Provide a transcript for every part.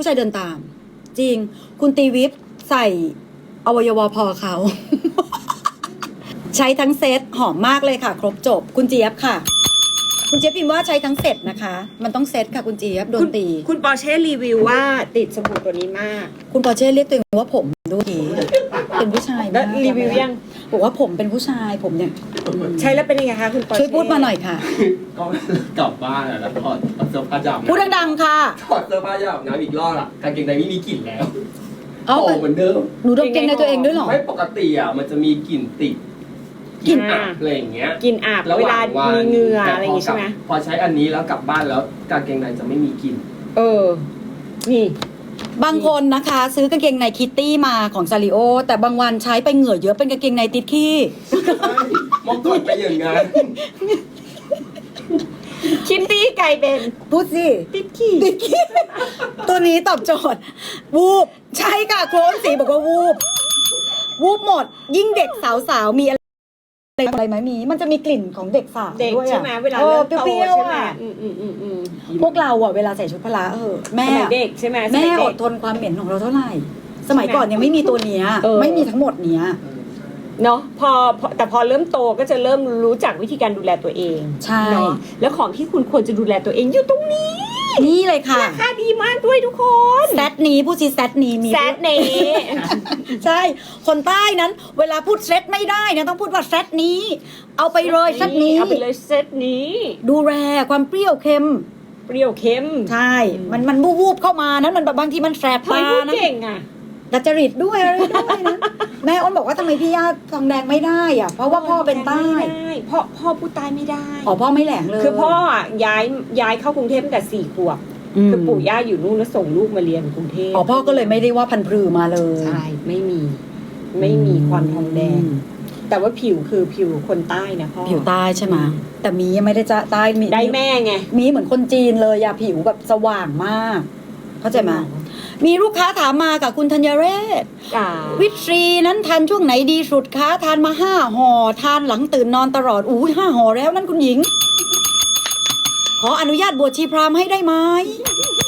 ผู้ชายเดินตาม จริง คุณตีวิปใส่อวัยวะพอเขา ใช้ทั้งเซตหอมมากเลยค่ะ ครบจบ คุณเจี๊ยบค่ะ คุณเจี๊ยบพิมพ์ว่าใช้ทั้งเซตนะคะ มันต้องเซตค่ะ คุณเจี๊ยบโดนตี คุณปอร์เช่รีวิวว่าติดสบู่ตัวนี้มาก คุณปอร์เช่เรียกตัวเองว่าผมดูดีเป็นผู้ชายแล้วมาก รีวิวยัง บอกว่าผมเป็นผู้ชายผมเนี่ยใช้แล้วเป็นยังไงคะคุณปอร์เช่ช่วยพูดมาหน่อยค่ะ ก็กลับบ้านอะแล้วถอดเสื้อผ้าจับพูดดังๆค่ะ ถอดเสื้อผ้าจับน้ำอีกรอบอะกางเกงในไม่มีกลิ่นแล้วเอาโอ้เหมือนเดิมหนูดมเกงในตัวเองด้วยเหรอไม่ปกติอะมันจะมีกลิ่นติดกลิ่นอับอะไรอย่างเงี้ยกินอาบระหเวว่ลางวันมีเหงื่อแต่อะไรอพย่างงี้กลัใช่บไหมพอใช้อันนี้แล้วกลับบ้านแล้วกางเกงในจะไม่มีกลิ่นเออ นี่ บางคนนะคะ ซื้อกางเกงในคิตตี้มาของซาริโอ แต่บางวันใช้ไปเหงื่อเยอะเป็นกางเกงในติดขี้ เมื่อก่อนไปนอย่างงั้นคิตตี้ไก่เป็นพูดสิติดขี้ติดขี้ตัวนี้ตอบโจทย์ วูบ ใช่ค่ะโคลนสีบอกว่าวูบ วูบหมด ยิ่งเด็กสาวๆมีอะไร อะไรไหมมี มันจะมีกลิ่นของเด็กสาวเด็กด้วยอะใช่ไหมเวลาออเริ่มโตเปรี้ยวใช่ๆไหมอะอืมอืมอืมอืมพวกเราอะเวลาใส่ชุดพละเออแม่สมัยเด็กใช่ไหมสแม่ยอเด็ดก ทนความเหม็นของเราเท่าไหร่ สมัยก่อนยังไม่มีตัวเนี้ย เออ ไม่มีทั้งหมดเนี้ย เนาะพอพอแต่พอเริ่มโตก็จะเริ่มรู้จักวิธีการดูแลตัวเองใช่ เนาะแล้วของที่คุณควรจะดูแลตัวเองอยู่ตรงนี้ นี่เลยค่ะราคาดีมากด้วยทุกคนแซดนี้พูดสิแซดนี้มีแซดเน่ใช่ คนใต้นั้น เวลาพูดเซตไม่ได้นะต้องพูดว่าเซตนี้ เอาไปเลยเซตนี้เอาไปเลยเซตนี้ ดูแลความเปรี้ยวเค็มเปรี้ยวเค็ม ใช่ มันมันวูบๆเข้ามานั้นมันแบบบางทีมันแสบทำไมตาพูดนะเก่งอะ ดัจจริตด้วยอะไรด้วยนะแม่อ้นบอกว่าทำไมพี่ย่าทองแดงไม่ได้อะเพราะว่าพ่อเป็นใต้ไม่ได้พ่อพ่อพูดใต้ไม่ได้อ๋อพ่อไม่แหลงเลยคือพ่ออะย้ายย้ายเข้ากรุงเทพตั้งแต่สี่ขวบมคือปู่ย่าอยู่นู่นแล้วส่งลูกมาเรียนกรุงเทพอ๋อพ่อก็เลยไม่ได้ว่าพันพรือมาเลยใช่ไม่มี ไม่มีควันทองแดงอืมแต่ว่าผิวคือผิวคนใต้นะพ่อผิวใต้ใช่ไหมแต่มียังไม่ได้จะใต้มีได้แม่ไงมีเหมือนคนจีนเลยอะผิวแบบสว่างมาก เข้าใจไหม มีลูกค้าถามมากับคุณธัญเรศ จ้าวิตรีนั้นทานช่วงไหนดีสุดคะทานมาห้าห่อทานหลังตื่นนอนตลอดอู้ห้าห่อแล้วนั่นคุณหญิง ขออนุญาตบวชชีพราหมณ์ให้ได้ไหมท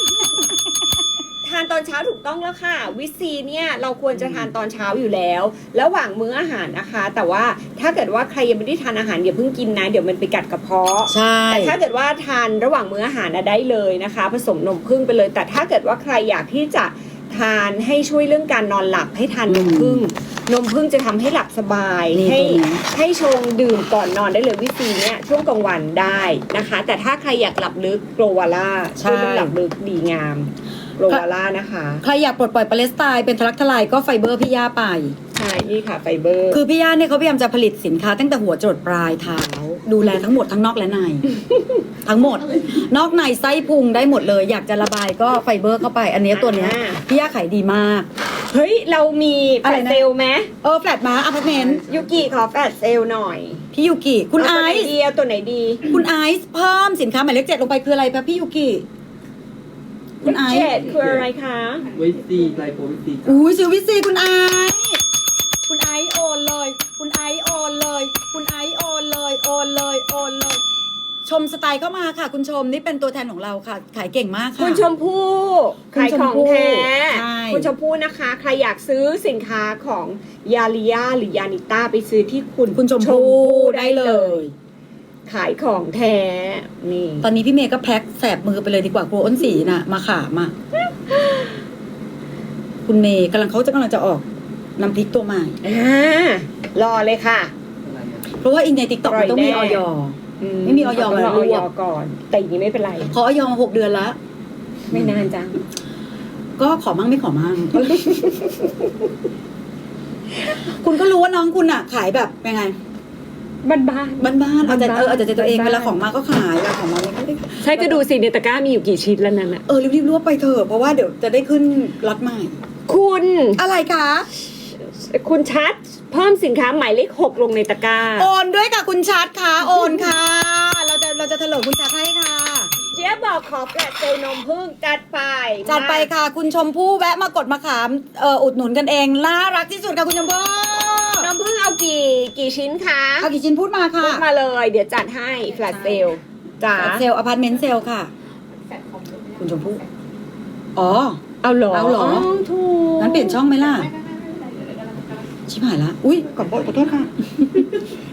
านตอนเช้าถูกต้องแล้วค่ะ วิตซีเนี่ยเราควรจะทานตอนเช้าอยู่แล้ว ระหว่างมื้ออาหารนะคะ แต่ว่าถ้าเกิดว่าใครยังไม่ได้ทานอาหารอย่าเพิ่งกินนะ เดี๋ยวมันไปกัดกระเพาะใช่แต่ถ้าเกิดว่าทานระหว่างมื้ออาหารนะได้เลยนะคะ ผสมนมผึ้งไปเลย แต่ถ้าเกิดว่าใครอยากที่จะทานให้ช่วยเรื่องการนอนหลับให้ทานนมผึ้งนมผึ้งจะทำให้หลับสบายนี่ให้ตัวนี้ให้ชงดื่มก่อนนอนได้เลยวิธีเนี้ยช่วงกลางวันได้นะคะ แต่ถ้าใครอยากหลับลึกโกลวาล่าช่วยเรื่องหลับลึกดีงาม โกลวาล่านะคะ ใครอยากปลดปล่อยปาเลสไตน์เป็นทะลักทลายก็ไฟเบอร์พี่ย่าไป ใช่ นี่ค่ะไฟเบอร์ คือพี่ย่าเนี่ยเขาพยายามจะผลิตสินค้าตั้งแต่หัวจรดปลายเท้า ดูแลทั้งหมดทั้งนอกและใน ทั้งหมด นอกในไส้พุงได้หมดเลย อยากจะระบายก็ไฟเบอร์เข้าไป อันเนี้ยตัวเนี้ยอ่า พี่ย่าขายดีมาก เฮ้ย เรามีแฟอะไรลชนะ เซลไหมเออแฟลตมาอพาร์ตเมนต์ยูกิขอแฟลชเซลหน่อยพี่ยูกิคุณไอเาตัวไหนซ์ดีเอาตัวไหนดี คุณไอซ์เพิ่มสินค้าหมายเลขเจ็ดลงไปคืออะไรคะพี่ยูกิ คุณไอซ์เจ็ดคืออะไรคะ วิซีไกลโปรวิซีอุ้ยซื้อวิซีคุณไอซ์คุณไอซ์โอนเลย คุณไอซ์โอนเลย คุณไอซ์โอนเลย โอนเลย โอนเลย ชมสไตล์เข้ามาค่ะ คุณชมนี่เป็นตัวแทนของเราค่ะ ขายเก่งมากค่ะ คุณชมพู่คุณขายชขมองพู่แท้ ใช่ คุณชมพู่นะคะ ใครอยากซื้อสินค้าของยาลิยาหรือยานิต้าไปซื้อที่คุณคุณชมพู่ได้เลย ขายของแท้นี่ตอนนี้พี่เมย์ก็แพ็คแสบมือไปเลยดีกว่ากลัวอ้นสีน่ะ มาขามอะคุณเมย์กำลังเขาจะกำลังจะออกน้ำพริกตัวใหม่อ่ารอเลยค่ะ เพราะว่าอินในติ๊กต็อกมันต้องมีอปล่ออยยแน่ไม่มีออยมาอรวบอยก่อน แต่อย่างนี้ไม่เป็นไรขอออยมาหกเดือนละไม่นานจังก็ขอมั่งไม่ขอมั่งคุณก็รู้ว่าน้องคุณอะขายแบบยังไง บ้าน บ้านบ้านๆเอาใจบ้านๆเออเอาใจตัวเองบ้านๆ เวลาของมาก็ขายเวลาของมาไม่ได้ใช่ก็ดูสิในตะกร้ามีอยู่กี่ชิ้นแล้วนั่นอะเออรีบๆรวบไปเถอะเพราะว่าเดี๋ยวจะได้ขึ้นล็อตใหม่ คุณอะไรคะ คุณชัดเพิ่มสินค้าหมายเลขหกลงในตะกร้า โอนด้วยค่ะคุณชัดค่ะโอนค่ะ เราจะเราจะเถลิงคุณชัดให้ค่ะ เจี๊ยบบอกขอแฟลตเซลล์นมพึ่งจัดไปจัดไปค่ะ คุณชมพู่แวะมากดมาขามเอ่ออุดหนุนกันเองน่ารักที่สุดค่ะคุณชมพู่ นมพึ่งเอากี่กี่ชิ้นคะเอากี่ชิ้นพูดมาค่ะ พูดมาเลย เดี๋ยวจัดให้แฟลตเซลล์จ้าเซลอพาร์ตเมนต์เซลค่ะ คุณชมพู่อ๋อ เอาเหรอเอาเหรอถูกงั้นเปลี่ยนช่องไหมล่ะ ชิบหายละ อุ้ยขอโทษขอโทษค่ะ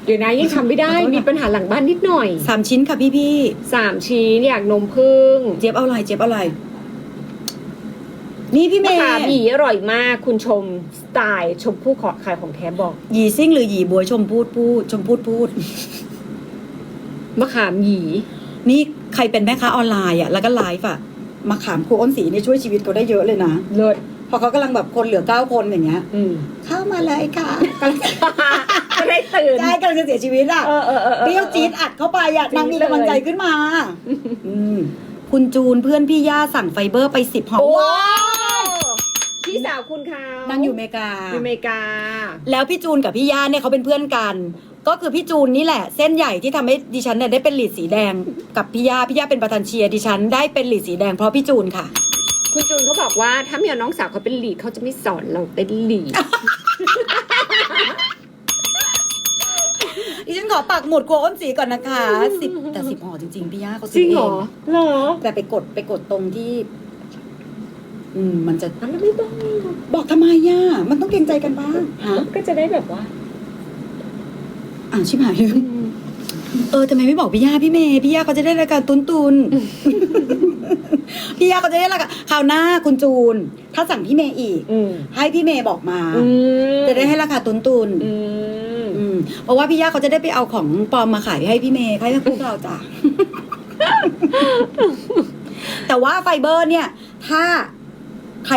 เดี๋ยวนะยังทำไม่ได้ขอโทษนะมีปัญหาหลังบ้านนิดหน่อยสามชิ้นค่ะพี่พี่สามชิ้นอยากนมพึ่งๆเจี๊ยบเอาอะไรเจี๊ยบเอาอะไร นี่พี่เมมะย์ขามหยีอร่อยมากคุณชมสไตล์ชมพู่ขอขายของแท้บอกหยีซิ่งหรือหยีบวยชมพูดพูดชมพูดพูด มะขามหยีนี่ใครเป็นแม่ค้าออนไลน์อะแล้วก็ไลฟ์อะมาขามครูอ้นสีนี่ช่วยชีวิตเขาได้เยอะเลยนะเลิศพอเขากำลังแบบคนเหลือเก้าคนอย่างเงี้ย อืม เข้ามาเลยค่ะกำลังก็ได้ตื่น ใช่กำลังจะเสียชีวิตอะ เออเออเออออ เปรี้ยวจี๊ดอัดเข้าไปอะจี๊ดนางมีกำลังใจขึ้นมา อืม คุณจูนเพื่อนพี่ย่าสั่งไฟเบอร์ไปสิบห่อโอ้ว้าว พี่สาวคุณเขานางอยู่อเมริกา อยู่อเมริกา แล้วพี่จูนกับพี่ย่าเนี่ยเขาเป็นเพื่อนกัน ก็คือพี่จูนนี่แหละ เส้นใหญ่ที่ทำให้ดิฉันเนี่ยได้เป็นหลีดสีแดง กับพี่ย่าพี่ย่าเป็นประธานเชียร์ดิฉันได้เป็นหลีดสีแดงเพราะพี่จูนค่ะ คุณจูนเขาบอกว่าถ้ามีน้องสาวเขาเป็นลีดเขาจะไม่สอนเราเป็นลีด ดิฉันขอปักหมุดครัวอ้นสีก่อนนะคะสิบแต่สิบห่อจริงๆพี่ย่าเขาจซื้ริองเอเหรองเหรอ แต่ไปกดไปกดตรงที่ อืมมันจะอันนั้นไม่ต้องบอกทำไมย่ามันต้องเกรงใจกันบ้างฮะก็จะได้แบบว่าอ่าชิบหายลืมเออทำไมไม่บอกพี่ย่าพี่เมย์พี่ย่าเขาจะได้รายการตุนตุนพี่ย่าเขาจะได้รายการคราวหน้าคุณจูน ถ้าสั่งพี่เมย์อีก อืมให้พี่เมย์บอกมา อืมจะได้ให้ราคาตุนตุนอืมอืมเพราะว่าพี่ย่าเขาจะได้ไปเอาของปลอมมาขายให้พี่เมย์ให้พวกเราจ้ะ แต่ว่าไฟเบอร์เนี่ย ถ้า ใคร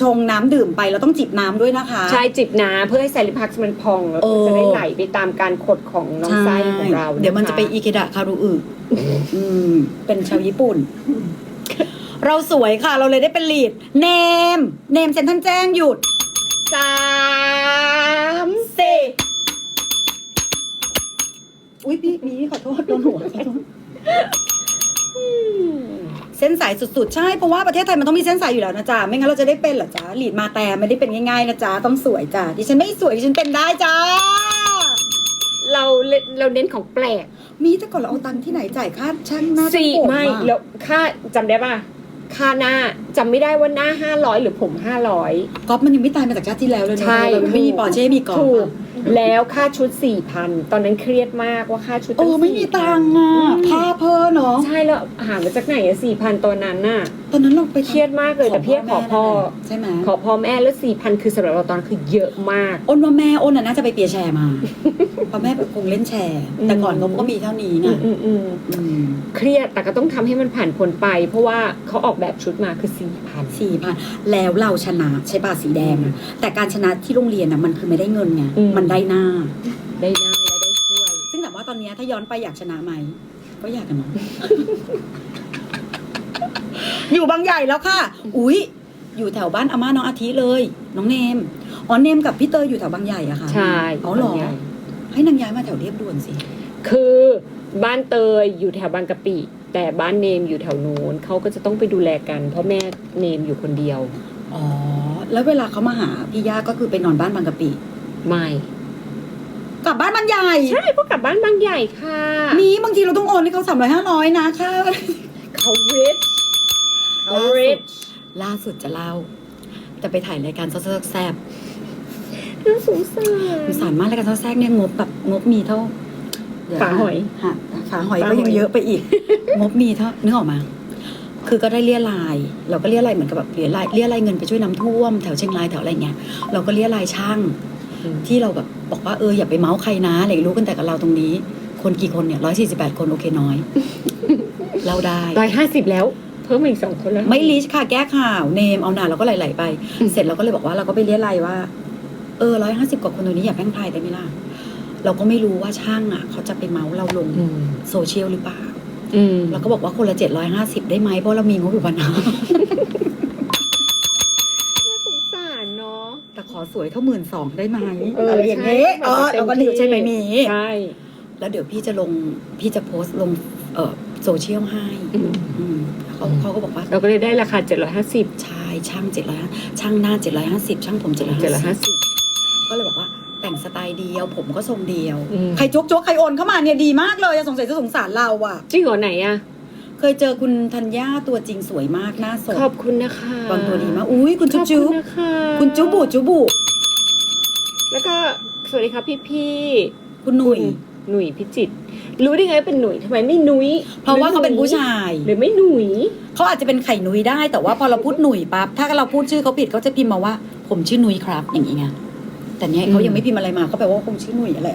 ชงน้ำดื่มไปเราต้องจิบน้ำด้วยนะคะ ใช่จิบน้ำเพื่อให้ไซริพักซ์มันพองแล้วโอ้ก็จะได้ไหลไปตามการขดของน้องไส้ของเราเดี๋ยวมันจะไปอีเคดะคารุอึอืมเป็นชาวญี่ปุ่น เราสวยค่ะ เราเลยได้เป็นลีดเนม เนมเซ็นทรันแจ้งหยุดสามสี่อุ้ยพี่มีขอโทษโดนหัวขอโทษ เส้นสายสุดๆ ใช่ เพราะว่าประเทศไทยมันต้องมีเส้นสายอยู่แล้วนะจ๊ะ ไม่งั้นเราจะได้เป็นเหรอจ๊ะลีดมาแต่ไม่ได้เป็นง่ายๆนะจ๊ะ ต้องสวยจ้ะ ดิฉันไม่สวยดิฉันเป็นได้จ้า เราเล่นเราเน้นของแปลก มีแต่ก่อนเราเอาตังค์ที่ไหนจ่ายค่าช่างหน้าสี่ช่างผมไม่อะแล้วค่าจำได้ป่ะ ค่าหน้าจำไม่ได้ว่าหน้าห้าร้อยหรือผมห้าร้อย ก๊อฟมันยังไม่ตายมาจากชาติที่แล้วเลยนะใช่เราไม่มีปอร์เช่มีกอล์ฟถูก อะ แล้วค่าชุดสี่พันตอนนั้นเครียดมากว่าค่าชุดเออไม่มีตังค์อะค่าเพอเนาะ ใช่แล้วหามาจากไหนอะสี่พันตอนนั้นน่ะ ตอนนั้นเราไปเครียดมากเลยแต่พี่ขอพ่อใช่ไหมขอพ่อแม่แล้วสี่พันคือสำหรับเราตอนนั้นคือเยอะมากอ้นว่าแม่อ้นน่ะน่าจะไปเปียร์แชร์มาเพราะแม่คงเล่นแชร์ แต่ก่อนเขาก็มีเท่านี้อืนะมอืมอืมอืมเครียดแต่ก็ต้องทำให้มันผ่านพ้นไป เพราะว่าเขาออกแบบชุดมาคือสี่พันสี่พันแล้วเราชนะใช่ป่ะสีแดงอะแต่การชนะที่โรงเรียนอะมันคือไม่ได้เงินไงอืมมันได้หน้า ได้หน้าและได้ถ้วย ซึ่งแต่ว่าตอนเนี้ยถ้าย้อนไปอยากชนะไหมก็อยากกันเนาะ อยู่บางใหญ่แล้วค่ะ อุ๊ย อยู่แถวบ้านอาม่าน้องอาทิเลย น้องเนม อ๋อ เนมกับพี่เตยอยู่แถวบางใหญ่อะค่ะใช่อ๋อเหรอบางใญ่ให้นางย้ายมาแถวเรียบด่วนสิ คือบ้านเตยอยู่แถวบางกะปิ แต่บ้านเนมอยู่แถวนู้นเขาก็จะต้องไปดูแลกัน เพราะแม่เนมอยู่คนเดียว อ๋อ แล้วเวลาเขามาหาพี่ย่าก็คือไปนอนบ้านบางกะปิ ไม่ กลับบ้านบางใหญ่ ใช่เพราะกลับบ้านบางใหญ่ค่ะ มีบางทีเราต้องโอนให้เขาสามร้อยห้าร้อยนะค่ะเขา rich เขา rich ล่าสุดจะเล่าจะไปถ่ายรายการซแซบน่าสงสาๆสงรสารมากรายการซแซบเนี่ยงบแบบงบมีเท่าเดี๋วนะฝาหอยฮะฝาหอยฝาหก็อย ยังเยอะไปอีก งบมีเท่านึกออกมา คือก็ได้เรียราย เราก็เรียรายเหมือนกับแบบเรียรายเรียรายเงินไปช่วยน้ำท่วมแถวเชียงรายแถวอะไรเงี้ยเราก็เรียรายช่างอืมที่เราแบบบอกว่าเอออย่าไปเมาส์ใครนะอะไรรู้กันแต่กับเราตรงนี้ คนกี่คนเนี่ยร้อยสี่สิบแปดคนโอเคน้อย เราได้ ร้อยห้าสิบแล้ว เพิ่มมาอีกสองคนแล้วไม่ลิชค่ะ แก้ข่าวเนมเอาหนาเราก็ไหลๆไปอืมเสร็จเราก็เลยบอกว่าเราก็ไปเรียรายว่า เออร้อยห้าสิบกว่าคนตรงนี้อย่าแพร่งพรายได้ไหมล่ะเราก็ไม่รู้ว่าช่างอะ เขาจะไปเมาส์เราลงอืมโซเชียลหรือเปล่าอืมเราก็บอกว่าคนละเจ็ดร้อยห้าสิบได้ไหมเพราะเรามีงบอยู่พันห้าน่าสงสารเนาะแต่ขอสวยเท่าหมื่นสองได้ไหมเอออะไรอย่างนี้ใช่เออเราก็ดีใช่ไหมมีใช่แล้วเดี๋ยวพี่จะลงพี่จะโพสต์ลงเออ โซเชียลให้อืมอืมเขาเขาก็บอกว่า เราก็เลยได้ราคาเจ็ดร้อยห้าสิบใช่ช่างเจ็ดร้อยช่างหน้าเจ็ดร้อยห้าสิบช่างผมเจ็ดร้อยเจ็ดร้อยห้าห้าสิบสิบก็เลยบอกว่า แต่งสไตล์เดียว ผมก็ทรงเดียว อืม ใครจกจกใครโอนเข้ามาเนี่ยดีมากเลยอะสงสัยจะสงสารเราอะจริงเหรอไหนอะเคยเจอคุณธัญญาตัวจริงสวยมากหน้าสดขอบคุณนะคะวางตัวดีมากอุ้ยคุณจุ๊บขอบจุ๊คุบณนะคะคุณจุ๊บบุจุ๊บบุแล้วก็สวัสดีครับพี่พี่คุณหนุ่ยหนุ่ยพิจิตร รู้ได้ไงเป็นหนุ่ยทำไมไม่นุ้ยเพราะว่าเขาเป็นผู้ชาย หรือไม่หนุ่ยเขาอาจจะเป็นไข่นุ้ยได้ แต่ว่าพอเราพูดหนุ่ยปั๊บถ้าเราพูดชื่อเขาผิดเขาจะพิมพ์มาว่า ผมชื่อนุ้ยครับ อย่างนี้ไงแต่เนี้ยเขายังไม่พิมพ์อะไรมาเขาแปลว่าคงชื่อหนุ่ยอะไร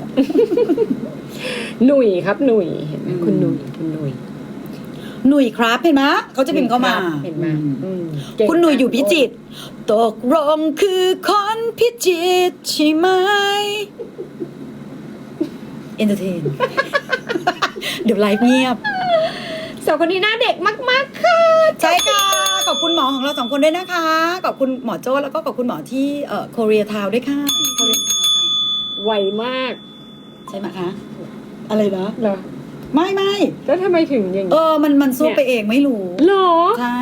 หนุ่ยครับหนุ่ยเห็นไหมอืมคุณหนุ่ยคุณหนุ่ยหนุ่ยครับเห็นไหมเขาจะพิมพ์เข้ามาเห็นไหมอืมอืมเก่งคุณหนุ่ยอยู่พิจิตรตกลงคือคนพิจิตรใช่ไหม เอนเตอร์เทน เดี๋ยวไลฟ์เงียบสาวคนนี้หน้าเด็กมาก ๆ ค่ะ ใช่ค่ะ ขอบคุณหมอของเราสองคนด้วยนะคะ ขอบคุณหมอโจ้แล้วก็ขอบคุณหมอที่เอ่อโคเรียทาวด้วยค่ะโคเรียทาวค่ะ ไวมากใช่ไหมคะ อะไรนะเหรอไม่ไม่แล้วทำไมถึงอย่างเอนี้อมันมันสู้ไปเองไม่รู้ หรอ ใช่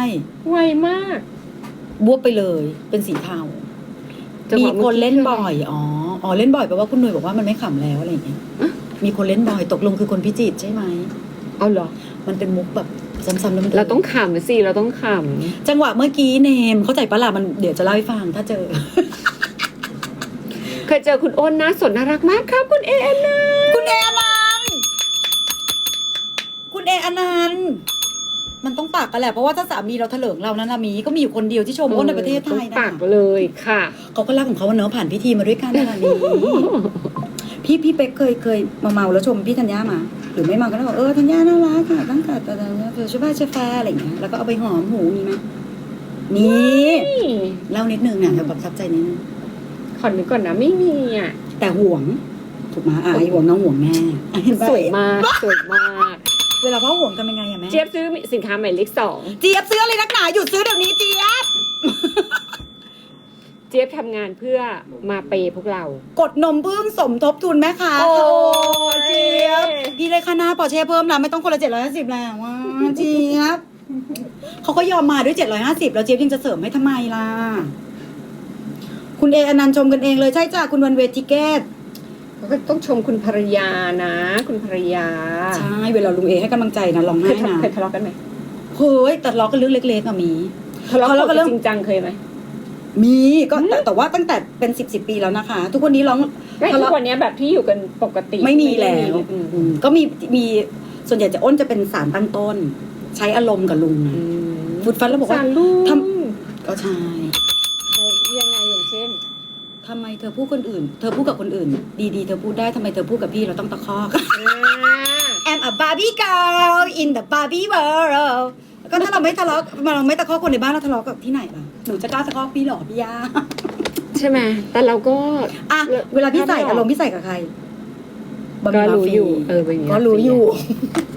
ไวมากบวบไปเลย เป็นสีเทาจังมีหวะคนเล่นมื่บ่อย อ๋อ อ๋อ เล่นบ่อยแปลว่าคุณหนุ่ยบอกว่ามันไม่ขำแล้วอะไรอย่างเงี้ยอะ มีคนเล่นบ่อยตกลงคือคนพิจิตรใช่ไหม เอาเหรอ มันเป็นมุกแบบซ้ำๆแล้วมันเราต้องขำสิเราต้องขจังหวะเมื่อกี้เนม เข้าใจปะล่ะมันเดี๋ยวจะเล่าให้ฟังถ้าเจอำเคยเจอคุณอ้นนะสดน่ารักมากครับคุณเอ็นนะคุณเออนันต์คุณเออนันต์มันต้องปากกันแหละ เพราะว่าถ้าสามีเราเถลิงเรานั้นนะมีก็มีอยู่คนเดียวที่ชมอ้นในประเทศไทยต้องนะปากเลยค่ะ เขาก็รักของเขาอะเนอะผ่านพิธีมาด้วยกันขนาดนี้ พี่พี่เป๊กเคยเคยมาเมาแล้วชมพี่ธัญญามา หรือไม่เมาก็แล้วบอกเออธัญญาน่ารักค่ะตั้งแต่แต่แต่เธอช่วยบ้าช่วยแฟอะไรอย่างเงี้ยแล้วก็เอาไปหอมหูมีไหมนี่เล่านิดนึงเนี่ยเดี๋ยวแบบทับใจนิดนึงขอนึกก่อนนะไม่มีอะแต่ห่วง ถูกไหมอะไอ้ห่วงน้องห่วงแม่อะเห็นปะสวยมากสวยมากเวลาพ่อห่วงกันเป็นไงอะแม่เจี๊ยบซื้อสินค้าหมายเลขสองเจี๊ยบซื้ออะไรนักหนาหยุดซื้อเดี๋ยวนี้เจี๊ยบ เจี๊ยบทำงานเพื่อมาเปย์พวกเรา กดนมพึ่งสมทบทุนแม่ค้าโอ้ค่ะเจี๊ยบพี่ได้ค่าหน้าปอร์เช่เพิ่มนะไม่ต้องคนละเจ็ดร้อยห้าสิบแล้วว่าเจี๊ยบเขาก็ยอมมาด้วยเจ็ดร้อยห้าสิบแล้วเจี๊ยบยังจะเสริมให้ทำไมล่ะ คุณเออนันต์ชมกันเองเลยใช่จ้ะคุณวันเวทิเกตก็ต้องชมคุณภรรยานะ คุณภรรยาใช่ เวลาลุงเอให้กำลังใจนะร้องเคไห้ยทะนะเคยทะเลาะกันไหมเฮ้ยแต่ทะเลาะกันเรื่องเล็กๆอะมี ทะเลาะทะเลาะกักันนเรื่อง จริงจังเคยไหม มีก็แต่แต่ว่าตั้งแต่เป็นสิบสิบปีแล้วนะคะ ทุกวันนี้ร้องไม่ทะทุเลาะกวันนี้แบบที่อยู่กันปกติไม่มีแล้วอืมอืมก็มีมีส่วนใหญ่จะอ้นจะเป็นสารตั้งต้น ใช้อารมณ์กับลุงนะอืมฟุดฟัดแล้วบอกว่าสารลูกทำก็ใช่ยังไงอย่างเช่นทำไมเธอพูดคนอื่น เธอพูดกับคนอื่น ดีๆเธอพูดได้ทำไมเธอพูดกับพี่เราต้องตะคอก I'm a Barbie girl in the Barbie world ก็ถ้าเราไม่ทะเลาะเราไม่ตะคอกคนในบ้านเราทะเลาะกับที่ไหนล่ะหนูจะกล้าตะคอกพี่เหรอพี่ยาใช่ไหมแต่เราก็อะเวลาพี่ใส่อารมณ์พี่ใส่กับใครบะหก็มี่รู้มาฟีอยู่ เออเป็นอย่างนี้ก็รู้อยู่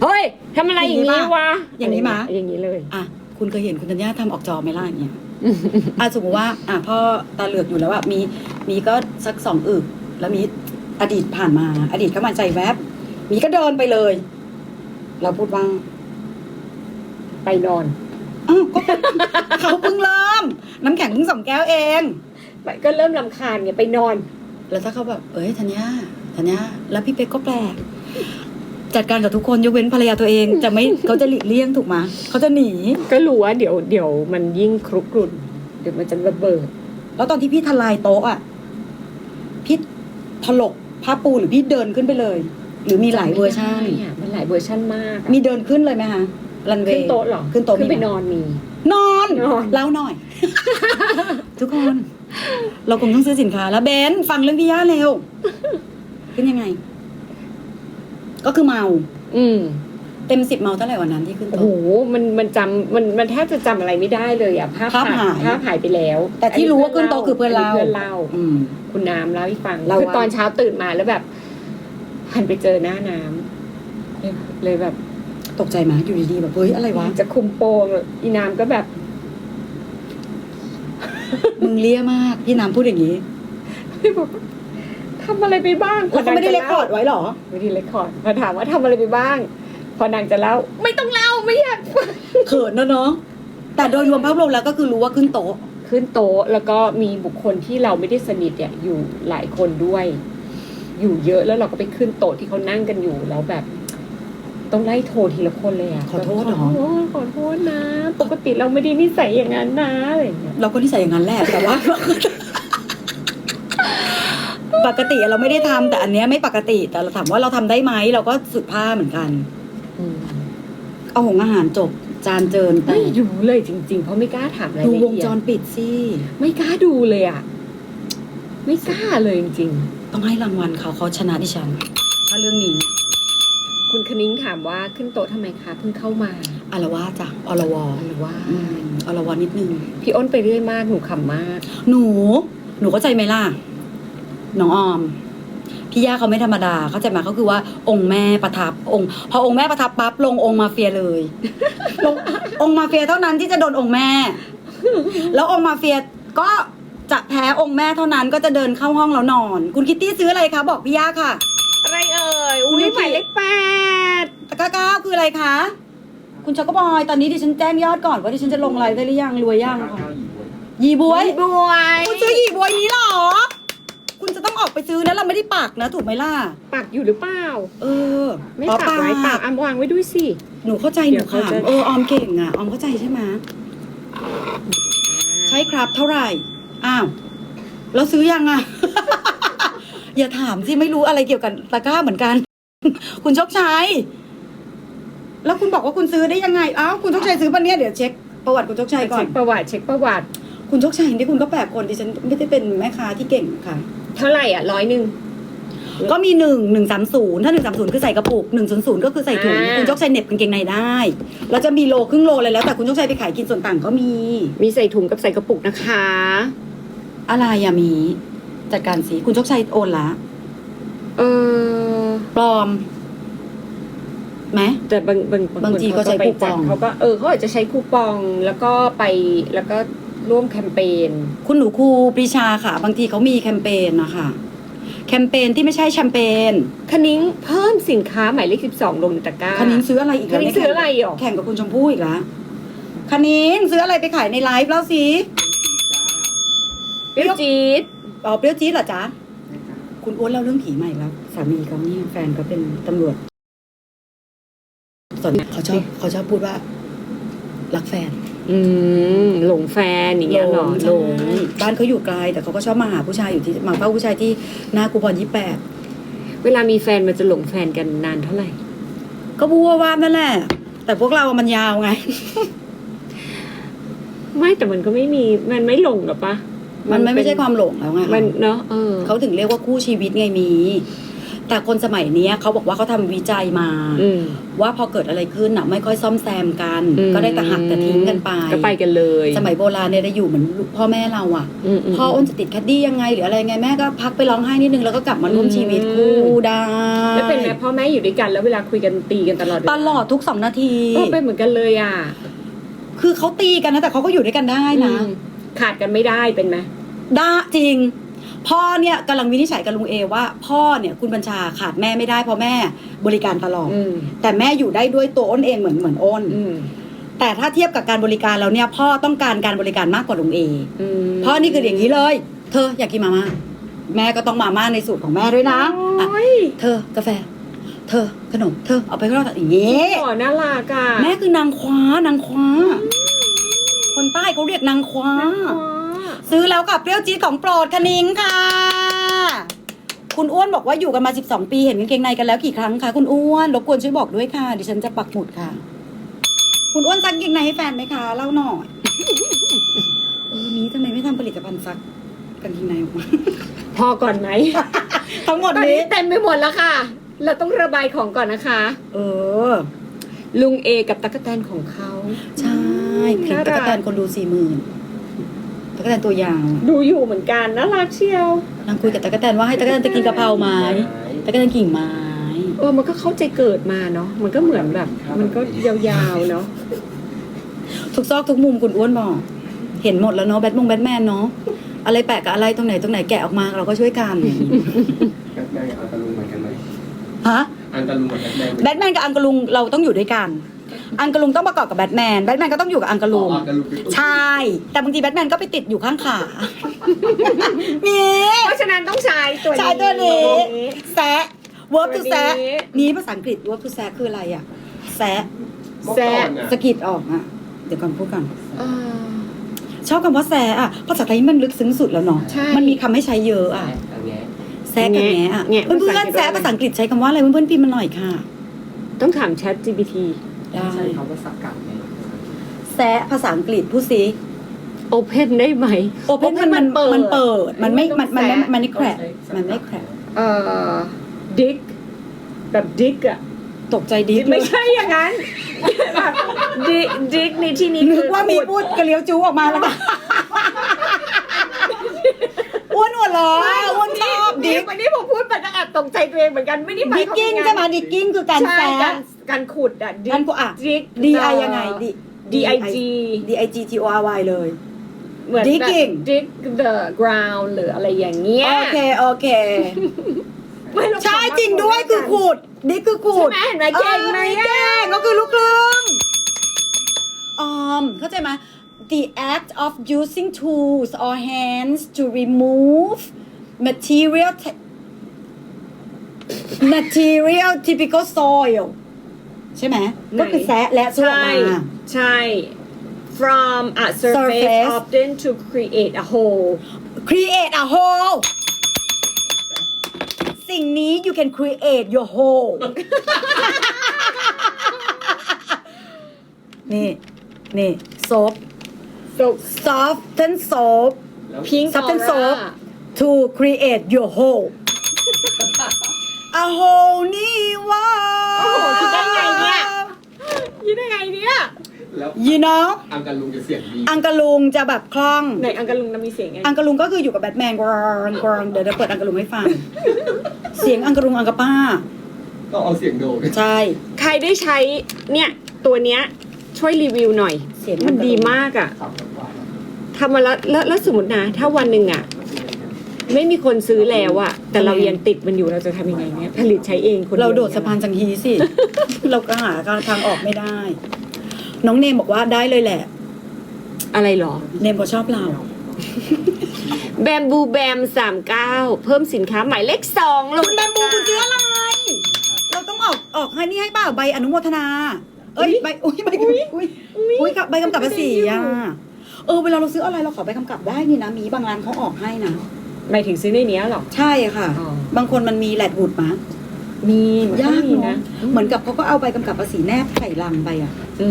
เฮ้ยทำอะไรอย่างนี้วะอย่างนี้มาอย่างนี้เลยอะคุณเคยเห็นคุณธัญญาทำออกจอไหมล่ะอย่างเงี้ยอะสมมติว่า อะพ่อตาเหลือกอยู่แล้วอะมีมีก็สักสองอึกแล้วมีอดีตผ่านมา อดีตก็มาใจแวบ มีก็เดินไปเลย เราพูดว่า ไปนอนอ้าวก็เขาเพิ่งเริ่ม น้ำแข็งเพิ่งสองแก้วเองไปก็เริ่มลำคาญไงไปนอน แล้วถ้าเขาแบบ เอ้ยธัญญาธัญญาแล้วพี่เป๊กก็แปลก จัดการกับทุกคนยกเว้นภรรยาตัวเอง จะไม่เขาจะหลีกเลี่ยงถูกไหมยเขาจะหนี ก็รู้ว่าเดี๋ยวเดี๋ยวมันยิ่งครุกรุ่น เดี๋ยวมันจะระเบิด แล้วตอนที่พี่ทลายโต๊ะอะพี่ถลกผ้าปูหรือพี่เดินขึ้นไปเลย หรือมีหลายเวอร์ชันไม่ได้อะมันหลายเวอร์ชันมากอะมีเดินขึ้นเลยไหมคะ รันเวขึ้นย์โต๊ะเหรอขึ้นโต๊ะขึ้นไปมีไหมนอนมี นอนนอน เล่าหน่อย ทุกคน เราคงต้องซื้อสินค้า แล้วเบนฟังเรื่องพี่ย่าเร็วขึ้นยังไง ก็คือเมา อืมเต็มสิบเมาเท่าไหร่วันนั้นที่ขึ้นโอ้โหโต๊ะมันมันจำมันมันแทบจะจำอะไรไม่ได้เลยอะภาพภาพหายภาพหายไปแล้ว แต่ที่รู้ว่าขึ้นโต๊ะคือเพื่อนเราเพื่อนเล่าอืมคุณน้ำเล่าให้ฟังเล่าคือว่าตอนเช้าตื่นมาแล้วแบบหันไปเจอหน้าน้ำเลยเลยแบบ ตกใจไหมอยู่ดีๆแบบเฮ้ยอะไรวะ จะคุมโปงอีน้ำก็แบบ มึงเลี้ยมาก พี่น้ำพูดอย่างนี้บอกว่าทำอะไรไปบ้างแล้วเขาไม่ได้เรคคอร์ดไว้เหรอ ไม่ได้เรคคอร์ดมาถามว่าทำอะไรไปบ้าง พอนางจะเล่า ไม่ต้องเล่าไม่อยากฟังเขินนะเนาะแต่โดยรวมภาพรวมแล้วก็คือรู้ว่าขึ้นโต๊ะ ขึ้นโต๊ะแล้วก็มีบุคคลที่เราไม่ได้สนิทเนี่ยอยู่หลายคนด้วย อยู่เยอะแล้วเราก็ไปขึ้นโต๊ะที่เขานั่งกันอยู่แล้วแบบ ต้องไล่โทรทีละคนเลยอะขอโทษเหรอ ขอโทษขอโทษนะ ปกติเราไม่ได้นิสัยอย่างนั้นนะอะไรอย่างเงี้ยเราก็นิสัยอย่างนั้นแหละแต่ว่า ปกติเราไม่ได้ทำแต่อันเนี้ยไม่ปกติแต่เราถามว่าเราทำได้ไหมเราก็สุดผ้าเหมือนกันเอาหงอาหารจบจานเจินแต่ไม่รู้เลยจริง ๆ เพราะไม่กล้าถามรายดูละวงเอียจดรปิดสิไม่กล้าดูเลยอะ ไม่กล้าเลยจริงต้องให้รางวัลเขาเขาชนะดิฉันถ้าเรื่องนี้ๆ คุณคณิ้งถามว่าขึ้นโต๊ะทำไมคะเพิ่งเข้ามาอารวาสจ้ะอรวหรือว่าอืมอรวนิดนึง พี่อ้นไปเรื่อยมากหนูขำมาก หนู หนูเข้าใจไหมล่ะ น้องออม พี่ย่าเขาไม่ธรรมดา เข้าใจไหมเขาคือว่า องค์แม่ประทับองค์ พอองค์แม่ประทับปั๊บลงองค์มาเฟียเลย ลงองค์มาเฟียเท่านั้นที่จะโดนองค์แม่ แล้วองค์มาเฟียก็จะแพ้องค์แม่เท่านั้นก็จะเดินเข้าห้องแล้วนอน คุณคิตตี้ซื้ออะไรคะบอกพี่ย่าค่ะ อะไรเอ่ยอุ้อุ้ยยหมายเลขแปดตะกร้าเก้าคืออะไรคะ คุณช็อกโกบอยตอนนี้ดิฉันแจ้งยอดก่อนว่าดิฉันจะลงไลฟ์ได้หรือยังรวยยังค่ะยีบวย บวยคุณซื้อหยีบวยนี้เหรอ คุณจะต้องออกไปซื้อนะเราไม่ได้ปักนะ ถูกไหมล่ะ ปักอยู่หรือเปล่า เออไม่อ๋อปักไว้ปักอำวางไว้ด้วยสิ หนูเข้าใจหเดี๋นูยวเขาค่ะจะเออออมเก่งอะออมเข้าใจใช่ไหมใช่ครับเท่าไหร่ อ้าว แล้วซื้อยังอะ อย่าถามสิไม่รู้อะไรเกี่ยวกับตะกร้าเหมือนกัน คุณโชคชัยแล้วคุณบอกว่าคุณซื้อได้ยังไงอ้าวคุณโชคชัยซื้อปะเนี่ยเดี๋ยวเช็คประวัติคุณโชคชัยก่อเช็น คประวัติเช็คประวัติ คุณโชคชัยนี่คุณก็แปลกคนดิฉันไม่ได้เป็นแม่ค้าที่เก่งค่ะ เท่าไหร่อะร้อยหนึ่ง ก็มีหนึ่งหนึ่งสามศูนย์ถ้าหนึ่งสามศูนย์คือใส่กระปุกหนึ่งศูนย์ศูนย์ก็คือใส่ถุง อ่า คุณโชคชัยเหน็บกางเกงในได้แล้วจะมีโลครึ่งโลเลยแล้ว แต่คุณโชคชัยไปขายกินส่วนต่างก็มี มีใส่ถุงกับใส่กระปุกนะคะ อะไรอะมี จัดการสิคุณโชคชัยโอนละ เออ ปลอมไหม แต่บางบางบางทีก็ใช้คูปอง เขาก็เออเขาอาจจะใช้คูปองแล้วก็ไปแล้วก็ร่วมแคมเปญคุณหนูครูปรีชาค่ะ บางทีเขามีแคมเปญนะคะแคมเปญที่ไม่ใช่แชมเปญคณิ้งเพิ่มสินค้าหมายเลขสิบสองลงในตะกร้าคณิ้งซื้ออะไรอีกคแล้วณิ้งเนี่ยซื้ออะไรหรอแข่งกับคุณชมพู่อีกแล้วคณิ้งซื้ออะไรไปขายในไลฟ์แล้วสิเปรี้ยวจี๊ดอ๋อเปรี้ยวจี๊ดเหรอจ๊ะคุณอ้วนเล่าเรื่องผีใหม่แล้ว สามีเขาเนี่ยแฟนเขาเป็นตำรวจส่วนเขาชอบเขาชอบพูดว่า รักแฟน อืมหลงแฟนอย่างเงี้ยเหรอหลงบ้านเขาอยู่ไกล แต่เขาก็ชอบมาหาผู้ชายอยู่ที่มาเฝ้าผู้ชายที่หน้ากูพรยี่แปดเวลามีแฟนมันจะหลงแฟนกันนานเท่าไหร่ ก็พูดว่าว่านั่นแหละ แต่พวกเรามันยาวไง ไม่แต่มันก็ไม่มีมันไม่หลงหรอปะมันไม่เป็ไม่ใช่ความหลงแล้วไงมันเนาะเออเขาถึงเรียกว่าคู่ชีวิตไงมี แต่คนสมัยเนี้ยเขาบอกว่าเขาทำวิจัยมา อืมว่าพอเกิดอะไรขึ้นอะไม่ค่อยซ่อมแซมกันอืมก็ได้แต่หักแต่ทิ้งกันไป ก็ไปกันเลยสมัยโบราณเนี่ยได้อยู่เหมือนลูกพ่อแม่เราอะ มม พ่ออ้นจะติดแคดดี้ยังไงหรืออะไรไงแม่ก็พักไปร้องไห้นิดนึงแล้วก็กลับมาร่วมชีวิตคู่ได้แล้วเป็นไหมพ่อแม่อยู่ด้วยกันแล้วเวลาคุยกันตีกันตลอดเวาตลอดทุกสองนาทีเออเป็นเหมือนกันเลยอะคือเขาตีกันนะแต่เขาก็อยู่ด้วยกันได้นะ อืมขาดกันไม่ได้เป็นไหมได้จริง พ่อเนี่ยกำลังวินิจฉัยกับลุงเอว่า พ่อเนี่ยคุณบัญชาขาดแม่ไม่ได้เพราะแม่บริการตลอดอืม แต่แม่อยู่ได้ด้วยตัวอ้นเองเหมือนเหมือนอ้น อืมแต่ถ้าเทียบกับการบริการแล้วเนี่ยพ่อต้องการการบริการมากกว่าลุงเออืมพ่อนี่คืออย่างนี้เลย เธออยากกินมาม่าแม่ก็ต้องมาม่าในสูตรของแม่ด้วยนะอะโอ้ยเธอกาแฟ เธอขนม เธอเอาไปข้างนอกอย่างนี้หล่อน่ารักอะแม่คือนางคว้านางคว้า คนใต้เขาเรียกนางคว้า อ๋อ ซื้อแล้วกับเปรี้ยวจี๊ดของโปรดคณิงค่ะ คุณอ้วนบอกว่าอยู่กันมา 12 ปีเห็นกางเกงในกันแล้วกี่ครั้งคะคุณอ้วนรบกวนช่วยบอกด้วยค่ะดิฉันจะปักหมุดค่ะ คุณอ้วนซักกางเกงในให้แฟนไหมคะเล่าหน่อยเออนี้ทำไมไม่ทำผลิตภัณฑ์ซักกางเกงในออกมา พอก่อนไหม ทั้งหมดตอนนี้นี้เต็มไปหมดแล้วค่ะ เราต้องระบายของก่อนนะคะ เออ ลุงเอกับตั๊กแตนของเขา ใช่คลิปตะกแตนคนดูสี่หมื่น ตะกแตนตัวยาวดูอยู่เหมือนกันน่ารักเชียวนางคุยกับตะกแตนว่าให้ตะกแตนจะกินกะเพราไหมตะกแตนกิ่งไม้เออมันก็เข้าใจเกิดมาเนาะมันก็เหมือนแบบ มันก็ยาวๆเนาะทุกซอกทุกมุมคุณอ้วนบอกเห็นหมดแล้วเนาะแบทมงแบทแมนเนาะอะไรแปลกกับอะไรตรงไหนตรงไหนแกะออกมาเราก็ช่วยกันแบทแมนกับอันตะลุงเหมือนกันไหมฮะอันตะลุงกับแบทแมนแบทแมนกับอังกะลุงเราต้องอยู่ด้วยกัน อังกะลุงต้องประกอบกับแบทแมน แบทแมนก็ต้องอยู่กับอังกะลุง อ๋ออันตะลุงเป็นใช่ แต่บางทีแบทแมนก็ไปติดอยู่ข้างขา มี เพราะฉะนั้นต้องใช้ตัวนี้ใช้ตัวนี้ แซะ verb to ตัวนี้ แซะนี้ภาษาอังกฤษ verb to แซะคืออะไรอะ แซะแซะสะกิดออกอะ เดี๋ยวก่อนพูดก่อนเอ่อชอบคำว่าแซะอะ ภาษาไทยมันลึกซึ้งสุดแล้วเนาะ ใช่ มันมีคำให้ใช้เยอะอะ อันเนี้ยแซะกับแงะอะ แงะ เพื่อนๆแซะภาษาอังกฤษใช้คำว่าอะไรเพื่อนๆพิมพ์มาหน่อยค่ะ ต้องถาม Chat GPT ได้ใช่คำว่าสักกัดไงแซะภาษาอังกฤษพูดสิ Open ได้ไหม โอเพนมันมันมันเปิด มันไม่มันมันไม่แซะมันไม่แครมันไม่แครเอ่อ Dick แบบ Dick อะตกใจดิฟเลไม่ยใช่อย่างนั้นแบบ Dick Dick ในที่นี้นึคืกอว่ามีพูดกระเลียวจูออกมาแล้วก็ อ้วนหัวล้ออ้วนชอบดิดิฟวันนี้ผมพูดไปก็แอบตกใจตัวเองเหมือนกันไม่ได้หมายดิกความกิ้งว่าใช่ไหมดิกกิ้งคือการใช่แซะการ การขุดอะการกูอะ Dick D I ยังไง D D I G D I G T O R Y เลย เหมือนแบบ Digging dig the ground หรืออะไรอย่างเงี้ยโอเค โอเค ไม่เราใช่จริงด้วยคือขูดดิคือขูดใช่ไหมเห็นไหมเก่งไหมออเก่งก็คือลูกครึ่งออมเข้าใจไหม the act of using tools or hands to remove material te- material typical soil ใช่ไหมก็คือแซะและส่วนออกใช่ มา ใช่ from a surface, Surface often to create a hole create a hole สิ่งนี้ you can create your hole นี่ นี่ soap so soften soap แล้ว pink Substance aura soap to create your hole a hole นี่ว่า โอ้โหคิดได้ไงเนี่ย ยินได้ไงเนี่ยแล้ว you know อังกันลุงจะเสียงดีอังกะลุงจะแบบคล่อง ไหนอังกะลุงน่ะมีเสียงไงอังกะลุงก็คืออยู่กับแบทแมนกรอนกรอนเดี๋ยวเดี๋ยวเปิดอังกะลุงให้ฟัง เสียงอังกะลุงอังกะป้า ต้องเอาเสียงโดดใช่ ใครได้ใช้เนี่ยตัวเนี้ยช่วยรีวิวหน่อย เสียงมันดีมากอะขับกันว่าทำมาแล้วแล้วแล้วสมมตินะ ถ้าวันหนึ่งอะ ไม่มีคนซื้อแล้วอะแต่เรายังติดมันอยู่เราจะทำยังไงเนี่ยผลิตใช้เองคนยวเราโดดสะพานสังฮีสิ เราก็หาทางออกไม่ได้ น้องเนมบอกว่าได้เลยแหละ อะไรหรอ เนมก็ชอบเรา แบมบูแบมสามเก้าเพิ่มสินค้าหมายเลขสองลงคุณแบมบูคุณซื้ออะไร เราต้องออกออกให้นี่ให้เปล่าใบอนุโมทนา เอ้ยใบอุ้ยใบอุ้ยอุ้ยอุ้ยใบกำกับภาษีอะเออเวลาเราซื้ออะไรเราขอใบกำกับได้นี่นะมีบางร้านเขาออกให้นะ หมายถึงซื้อในเนี้ยหรอ ใช่ค่ะ อ๋อ บางคนมันมีแหลดบุดมามีมันยากมีเนาะเหมือนกับเขาก็เอาใบกำกับภาษีแนบใส่ลังไปอะ อื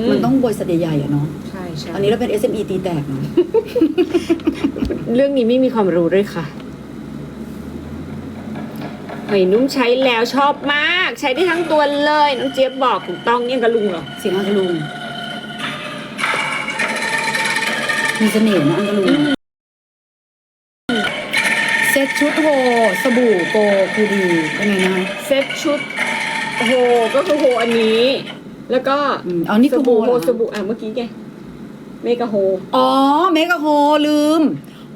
มมันต้องบริษัทใหญ่ๆอะเนาะใช่ใช่อันนี้เราเป็น SME ตีแตกเนาะเรื่องนี้ไม่มีความรู้ด้วยค่ะหอยนุ่มใช้แล้วชอบมาก ใช้ได้ทั้งตัวเลยน้องเจี๊ยบบอกถูกต้องเนี่ยกับลุงเหรอ เสียงอังกะลุงมีเสน่ห์นะอังกะลุงเซ็ต ชุดโฮสบู่โกคือดีเป็นไงนะคะเซ็ตชุดโฮก็คือโฮอันนี้ แล้วก็อืมอ๋อนี่คือสบู่โฮโฮเหรอสบู่อะเมื่อกี้ไงเมกะโฮ อ๋อเมกะโฮลืม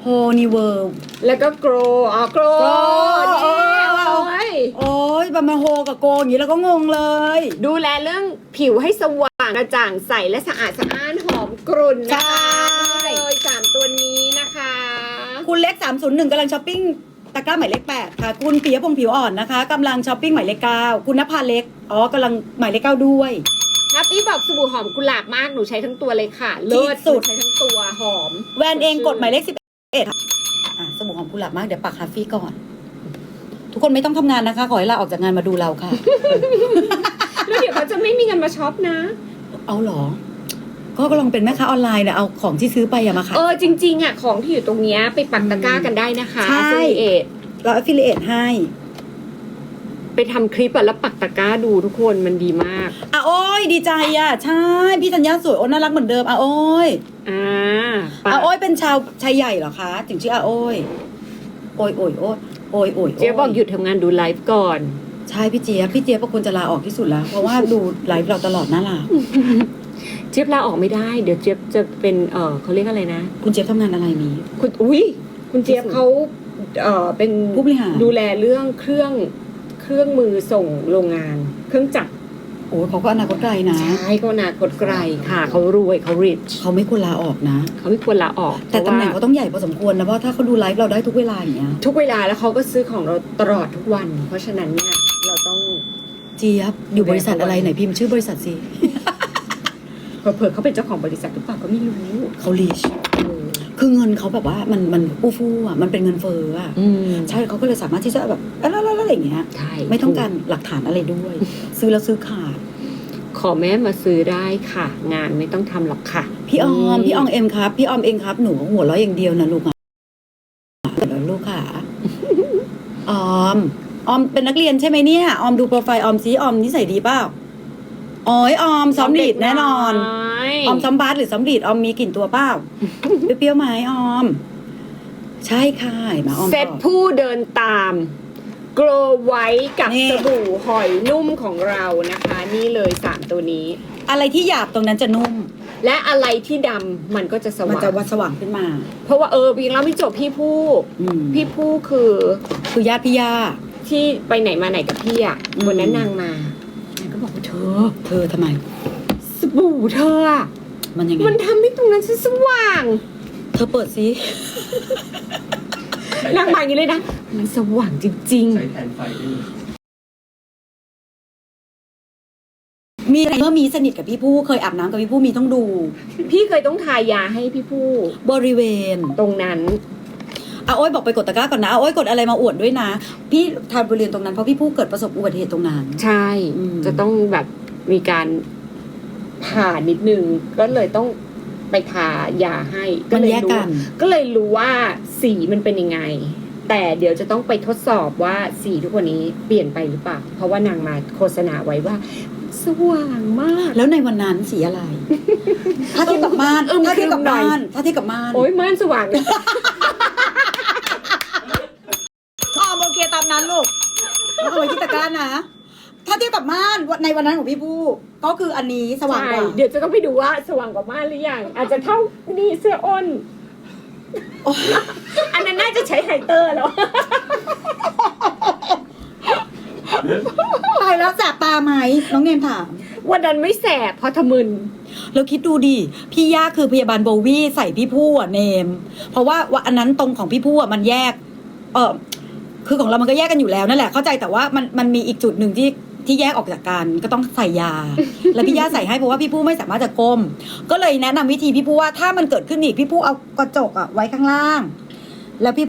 โฮนิเวิร์ แล้วก็โกรอ๋อโกร Grow นี่เออโอ้ยโอ้ยบามาโฮกับโกอย่างนี้แล้วก็งงเลย ดูแลเรื่องผิวให้สว่างกระจ่างใสและสะอาดสะอ้านหอมกรุ่นนะคะใช่นี่เลยสามตัวนี้นะคะ คุณเล็ก 301กำลังช้อปปิ้ง ตะกร้าหมายเลข8ค่ะ คุณปิยพงษ์ผิวอ่อนนะคะกำลังช้อปปิ้งหมายเลข9คุณนภาเล็กอ๋อกำลังหมายเลข9ด้วยครับพี่บอกสบู่หอมกุหลาบมากหนูใช้ทั้งตัวเลยค่ะ เลิศที่สุดหนูใช้ทั้งตัวหอม แวนเองกดหมายเลข11ค่ะอะสบู่หอมกุหลาบมากเดี๋ยวปักฮาฟี่ก่อน ทุกคนไม่ต้องทำงานนะคะ ขอให้ลาออกจากงานมาดูเราค่ะ แล้วเดี๋ยวเขาจะไม่มีเงินมาช็อปนะ เอาเหรอ ก็ลองเป็นแม่ค้าออนไลน์นะเอาของที่ซื้อไปอะมาขาย เออจริงๆอะของที่อยู่ตรงเนี้ยไปปักตะกร้ากันได้นะคะใช่ affiliate เรา affiliate ให้ไปทำคลิปอะแล้วปักตะกร้าดูทุกคนมันดีมากอะโอ้ยดีใจอะใช่พี่ธัญญาสวยโอ้น่ารักเหมือนเดิมอะโอ้ยอ่าปักอะโอ้ยเป็นชาวชายใหญ่เหรอคะ ถึงชื่ออะโอ้ยโอ้ยโอ้ยโอ้ยโอ้ยโอ้ยเจ๊ยบบอกหยุดทำงานดูไลฟ์ก่อน ใช่พี่เจี๊ยบพี่เจี๊ยบก็ควรจะลาออกที่สุดแล้ว เพราะว่าดูไลฟ์เราตลอดน่าลาเจี๊ยบลาออกไม่ได้ เดี๋ยวเจี๊ยบจะเป็นเออเขาเรียกอะไรนะ คุณเจี๊ยบทำงานอะไรนี้ คุณอุ้ยคุณเจี๊ยบเขาเออเป็นผู้บริหาร ดูแลเรื่องเครื่องเครื่องมือส่งโรงงาน เครื่องจักรโอ้ยเขาก็อนาคตไกลนะ ใช่เขาอนาคตไกลค่ะเขารวยเขา rich เขาไม่ควรลาออกนะ เขาไม่ควรลาออกแต่พตำระแหน่งว่เขาต้องใหญ่พอสมควรนะเพราะถ้าเขาดูไลฟ์เราได้ทุกเวลาอย่างเงี้ยทุกเวลาแล้วเขาก็ซื้อของเราตลอดทุกวัน เพราะฉะนั้นเนี่ยเราต้องเจี๊ยบอยู่บริษัทอะไรไหนพิมพ์ชื่อบริษัทสิ เผื่อๆเขาเป็นเจ้าของบริษัทหรือเปล่าก็ไม่รู้เขาลีชเออคือเงินเขาแบบว่ามันมันอู้ฟู่อะมันเป็นเงินเฟ้ออะอืมใช่เขาก็เลยสามารถที่จะแบบอะไรอะไรอย่างเงี้ยใช่ไม่ต้องการหลักฐานอะไรด้วย ซื้อแล้วซื้อขาดขอแม่มาซื้อได้ค่ะ งานไม่ต้องทำหรอกค่ะ พี่ออมพี่ออมเอ็มครับพี่ออมเองครับหนูหัวเราะอย่างเดียวนะลูกอะเดี๋ยวลูกค่ะออมออมเป็นนักเรียนใช่ไหมเนี่ยออมดูโปรไฟล์ออมซีออมนิสัยดีเปล่า อ๋อยออมซ้อมดีดแน่นอน ออมซ้อมบาสหรือซ้อมดีดออมมีกลิ่นตัวเปล่าเปรี้ยวๆไหมออม ใช่ค่ะเห็นไหมาออมเซตบอก ผู้เดินตาม โกลไว้กับนี่ สบู่หอยนุ่มของเรานะคะ นี่เลยสามตัวนี้ อะไรที่หยาบตรงนั้นจะนุ่ม และอะไรที่ดำมันก็จะสมันว่างจะวัดสว่างขึ้นมา เพราะว่าเออวิงเราไม่จบพี่ผู้อืม พี่ผู้คือคือญาติพี่ย่า ที่ไปไหนมาไหนกับพี่อะอืม วันนั้นนางมานาง ก็บอกว่าเธอ เธอทำไม สบู่เธออะมันยังไง มันทำให้ตรงนั้นฉันสว่าง เธอเปิดซินางมาอย่างนี้เลยนะ มันสว่างจริง ใช้แทนไฟได้เลยมีอะไรเมื่อมีสนิทกับพี่ผู้เคยอาบน้ำกับพี่ผู้มีต้องดูๆพี่เคยต้องทายาให้พี่ผู้บริเวณ ตรงนั้น อาโอ้ยบอกไปกดตะกร้าก่อนนะอาโอ้ยกดอะไรมาอวดด้วยนะ พี่ทำบริเวณตรงนั้นเพราะพี่ผู้เกิดประสบอุบัติเหตุตรงนั้น ใช่ อืม จะต้องแบบมีการผ่านิดนึง ก็เลยต้องไปทายาให้ก็มันเลยแยกรู้กัน ก็เลยรู้ว่าสีมันเป็นยังไง แต่เดี๋ยวจะต้องไปทดสอบว่าสีทุกวันนี้เปลี่ยนไปหรือเปล่า เพราะว่านางมาโฆษณาไว้ว่า สว่างมาก แล้วในวันนั้นสีอะไร ถ้าเทียบกับม่านอึมถ้าเทียบกับครึมหน่อยม่านถ้าเทียบกับม่านโอ้ยม่านสว่าง อ๋อโอเคตามนั้นลูกแล้วเอาไว้ที่ตะกร้านะ ถ้าเทียบกับม่านในวันนั้นของพี่ผู้ก็คืออันนี้สว่างกว่า ใช่เดี๋ยวจะต้องไปดูว่าสว่างกว่าม่านหรือยังอาจจะเท่านี่เสื้ออ้นโอ้อันนั้นน่าจะใช้ไฮเตอร์แล้ว ตายแล้วแสบตาไหมน้องเนมถาม วันนั้นไม่แสบเพราะทะมึน แล้วคิดดูดิ พี่ย่าคือพยาบาลโบวี่ใส่พี่ผู้อะเนม เพราะว่าว่าอันนั้นตรงของพี่ผู้อะมันแยก เออ คือของเรามันก็แยกกันอยู่แล้วนั่นแหละเข้าใจแต่ว่ามันมันมีอีกจุดหนึ่งที่ที่แยกออกจากกันก็ต้องใส่ยา แล้วพี่ย่าใส่ให้เพราะว่าพี่ผู้ไม่สามารถจะก้ม ก็เลยแนะนำวิธีพี่ผู้ว่าถ้ามันเกิดขึ้นอีกพี่ผู้เอากระจกอะไว้ข้างล่าง แล้วพี่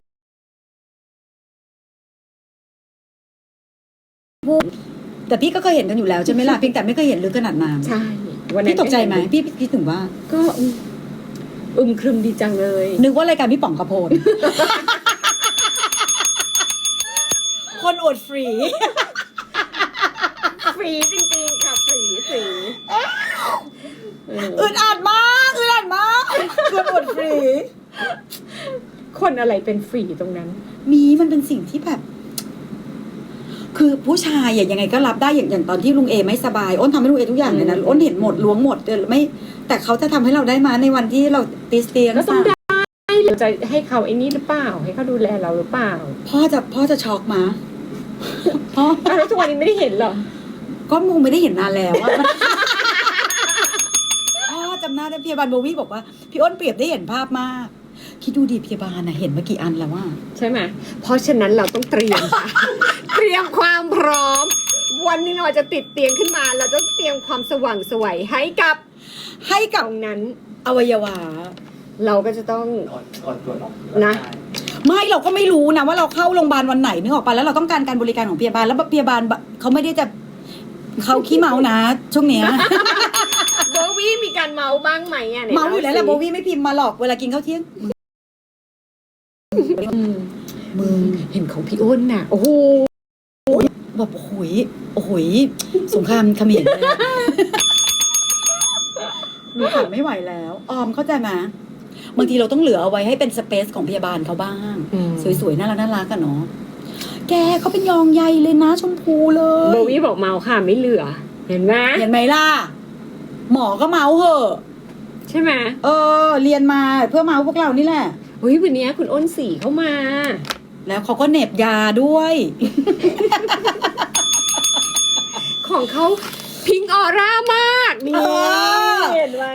ผู้แต่พี่ก็เคยเห็นกันอยู่แล้วใช่ไหมล่ะเพียงแต่ไม่เคยเห็นลึกขนาดนั้นใช่วันนั้นพี่ตกใจไหมพี่พี่ถึงว่าก็อืมอึมครึมดีจังเลย นึกว่ารายการพี่ป๋องกระโพน คนอวดฟรี ฟรีจริงๆค่ะฟรีฟรีเอออึดอัดมากอึดอัดมากคนอวดฟรี คนอะไรเป็นฟรีตรงนั้น มีมันเป็นสิ่งที่แบบ คือผู้ชายอะยังไงก็รับได้อย่างอย่างตอนที่ลุงเอไม่สบายอ้นทำให้ลุงเอทุกอย่างเลยนะอืมอ้นเห็นหมดล้วงหมดแต่ไม่ แต่เขาจะทำให้เราได้มาในวันที่เราติสเตียนก็ต้องได้เราจะให้เขาไอ้นี่หรือเปล่า ให้เขาดูแลเราหรือเปล่า พ่อจะพ่อจะช็อกมาพ่ออ้าว แล้วทุกวันนี้ไม่ได้เห็นเหรอ ก็มูไม่ได้เห็นนานแล้วอะพ่อจำหน้าได้พยาบาลโบวี่บอกว่า พี่อ้นเปรียบได้เห็นภาพมาก คิดดูดิพยาบาลนะเห็นมากี่อันแล้วว่า ใช่ไหม เพราะฉะนั้นเราต้องเตรียมค่ะ เตรียมความพร้อม วันหนึงเราจะติดเตียงขึ้นมา เราต้องเตรียมความสว่างไสวยให้กับให้ตกับรงนั้น อวัยวะ เราก็จะต้องก่อนก่อนตรวจออกนะ ไม่เราก็ไม่รู้นะว่าเราเข้าโรงพยาบาลวันไหนนึกออกปะแล้วเราต้องการการบริการของพยาบาลแล้วพยาบาลบะเขาไม่ได้จะเขาขี้เมานะ ช่วงเนี้ยโบวี่มีการเมาบ้างไหมอะนี่เมาอยู่แล้วแหละโบวี่ไม่พิมพ์มาหรอกเวลากินข้าวเที่ยงอืมมึงเห็นของพี่อ้นน่ะ โอ้โหแบบโอ้โหยโอ้โหยสงครามเขมรเลยอะหนูขันไม่ไหวแล้ว ออมเข้าใจไหม บางทีเราต้องเหลือเอาไว้ให้เป็นสเปซของพยาบาลเขาบ้าง อืม สวยๆ น่ารักน่ารักกันเนาะแกเขาเป็นยองใยเลยนะชมพูเลยโบวี่บอกเมาค่ะไม่เหลือ เห็นไหมเห็นไหมล่ะ หมอก็เมาเหอะ ใช่ไหมเออ เรียนมาเพื่อเมาพวกเรานี่แหละ เฮ้ยวันนี้คุณอ้นสีเข้ามา แล้วเขาก็เหน็บยาด้วย ของเขาพิงออร่ามากนี่เออ เห็นไหม